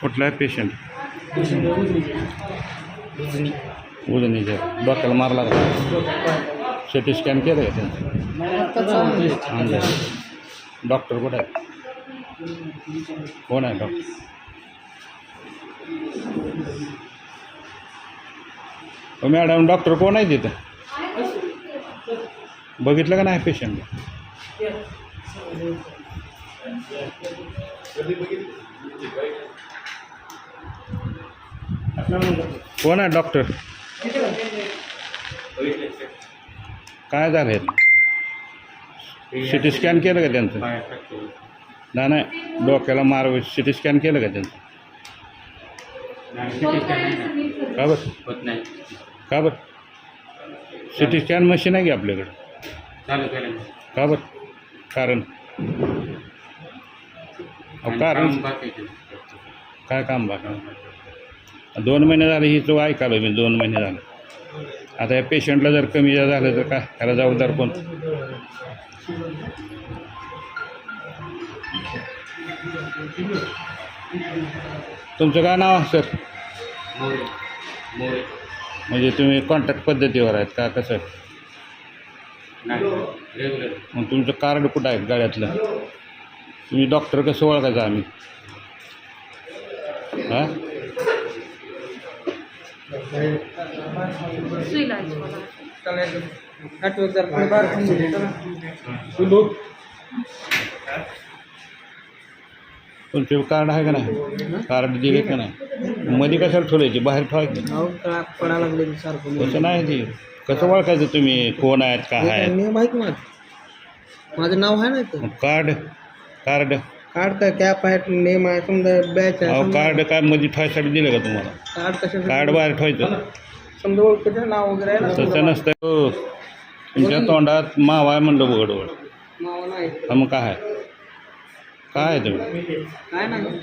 कुठला आहे पेशंट उजनी. उजनीच्या डोक्याला मारला का सी टी स्कॅन केलं का अंदाज डॉक्टर कुठे आहे? कोण आहे डॉक्टर मॅडम डॉक्टर कोण आहे तिथं? बघितलं का नाही पेशंट कोण आहे डॉक्टर. काय झालं सी टी स्कॅन केलं का त्यांचं? नाही नाही. डोक्याला मार सी टी स्कॅन केलं का त्यांचं? का बरं? होत नाही. का बरं? सी टी स्कॅन मशीन आहे की आपल्याकडं? चालू केलं का बरं? कारण? अहो, कारण. काय काम बा दोन महिने झाले ही तो ऐकालो मी दोन महिने झाले. आता या पेशंटला जर कमी झालं तर काय? त्याला जबाबदार कोण? तुमचं काय नाव आहे सर? म्हणजे तुम्ही कॉन्टॅक्ट पद्धतीवर आहेत का कसं? नाही मग तुमचं कार्ड कुठं आहे गाड्यातलं तुम्ही डॉक्टर कसं ओळखायचं आम्ही? हां? सुई लावायची मला तुमचे कार्ड आहे का नाही? कार्ड दिले का नाही? मध्ये कशाला ठेवायची बाहेर ठेवायची पडा लागले सारखं. कसं नाही ती. कसं ओळखायचं तुम्ही? कोण आहेत? का आहेत? नियम आहे की माझं माझं नाव आहे ना मग कार्ड कार्ड कार्ड काय कॅप आहे नेम आहे समजा बॅच आहे अहो समजा कार्ड काय मध्ये ठेवायसाठी दिलं का तुम्हाला? कार्ड कशा कार्ड बाहेर ठेवायचं. समजा ओळखीचं नाव वगैरे आहे ना तसं समजा. नसतं हो. तुमच्या तोंडात मावा आहे म्हणलं बघडवड नाव नाही. हा मग काय आहे? काय आहे तुम्ही? काय नाही.